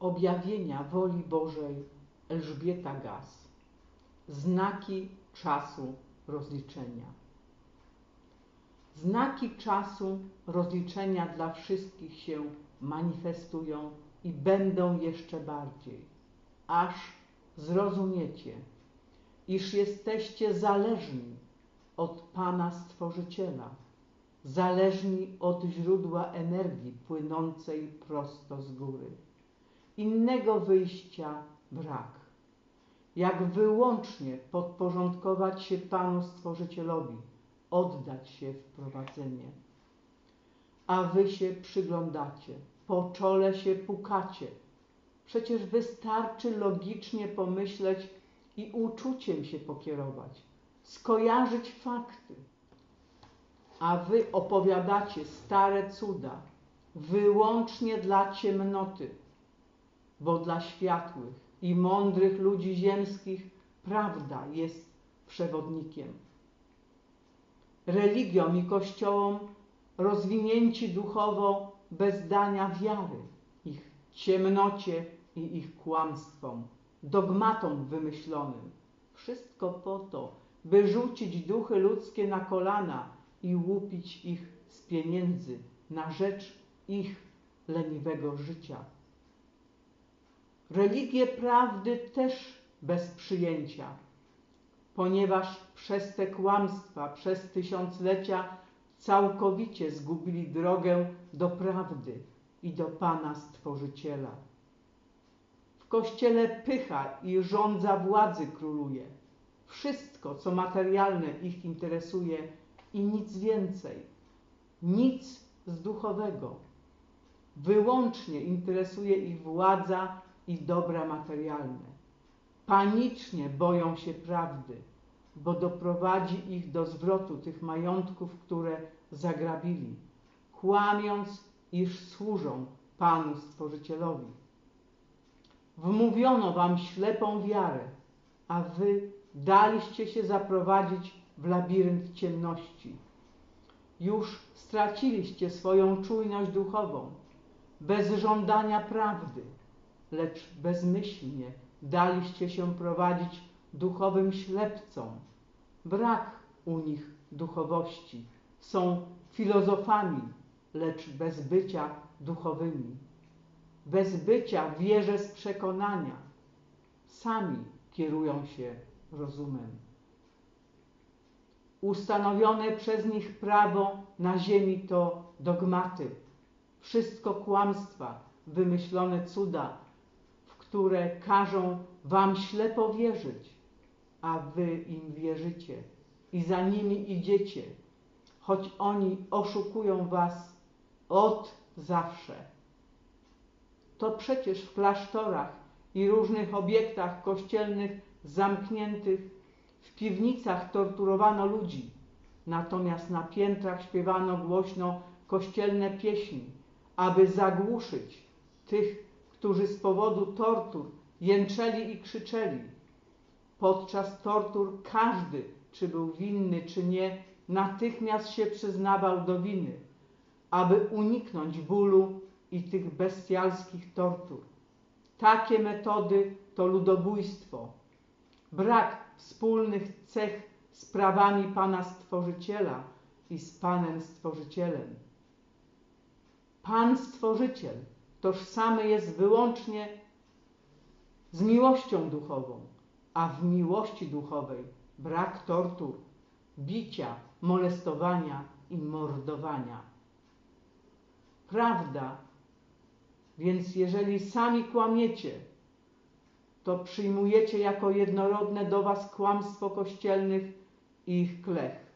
objawienia woli Bożej Elżbieta Gaz. Znaki czasu rozliczenia. Znaki czasu rozliczenia dla wszystkich się manifestują i będą jeszcze bardziej, aż zrozumiecie, iż jesteście zależni od Pana Stworzyciela, zależni od źródła energii płynącej prosto z góry. Innego wyjścia brak. Jak wyłącznie podporządkować się Panu Stworzycielowi, oddać się w prowadzenie. A wy się przyglądacie, po czole się pukacie. Przecież wystarczy logicznie pomyśleć i uczuciem się pokierować, skojarzyć fakty. A wy opowiadacie stare cuda wyłącznie dla ciemnoty, bo dla światłych i mądrych ludzi ziemskich prawda jest przewodnikiem. Religiom i kościołom rozwinięci duchowo bez dania wiary, ich ciemnocie i ich kłamstwom, dogmatom wymyślonym. Wszystko po to, by rzucić duchy ludzkie na kolana i łupić ich z pieniędzy na rzecz ich leniwego życia. Religie prawdy też bez przyjęcia, ponieważ przez te kłamstwa, przez tysiąclecia całkowicie zgubili drogę do prawdy i do Pana Stworzyciela. W Kościele pycha i rządza władzy króluje. Wszystko, co materialne ich interesuje i nic więcej. Nic z duchowego. Wyłącznie interesuje ich władza i dobra materialne. Panicznie boją się prawdy, bo doprowadzi ich do zwrotu tych majątków, które zagrabili, kłamiąc, iż służą Panu Stworzycielowi. Wmówiono wam ślepą wiarę, a wy daliście się zaprowadzić w labirynt ciemności. Już straciliście swoją czujność duchową, bez żądania prawdy, lecz bezmyślnie daliście się prowadzić duchowym ślepcom. Brak u nich duchowości. Są filozofami, lecz bez bycia duchowymi. Bez bycia wierze z przekonania. Sami kierują się rozumem. Ustanowione przez nich prawo na ziemi to dogmaty, wszystko kłamstwa, wymyślone cuda, które każą wam ślepo wierzyć, a wy im wierzycie i za nimi idziecie, choć oni oszukują was od zawsze. To przecież w klasztorach i różnych obiektach kościelnych zamkniętych w piwnicach torturowano ludzi, natomiast na piętrach śpiewano głośno kościelne pieśni, aby zagłuszyć tych, którzy z powodu tortur jęczeli i krzyczeli. Podczas tortur każdy, czy był winny, czy nie, natychmiast się przyznawał do winy, aby uniknąć bólu i tych bestialskich tortur. Takie metody to ludobójstwo, brak wspólnych cech z prawami Pana Stworzyciela i z Panem Stworzycielem. Pan Stworzyciel tożsamy jest wyłącznie z miłością duchową, a w miłości duchowej brak tortur, bicia, molestowania i mordowania. Prawda, więc jeżeli sami kłamiecie, to przyjmujecie jako jednorodne do was kłamstwo kościelnych i ich klech.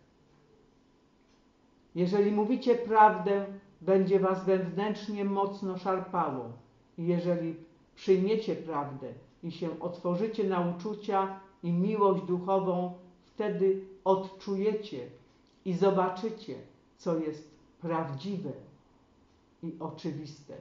Jeżeli mówicie prawdę, będzie was wewnętrznie mocno szarpało. I jeżeli przyjmiecie prawdę i się otworzycie na uczucia i miłość duchową, wtedy odczujecie i zobaczycie, co jest prawdziwe i oczywiste.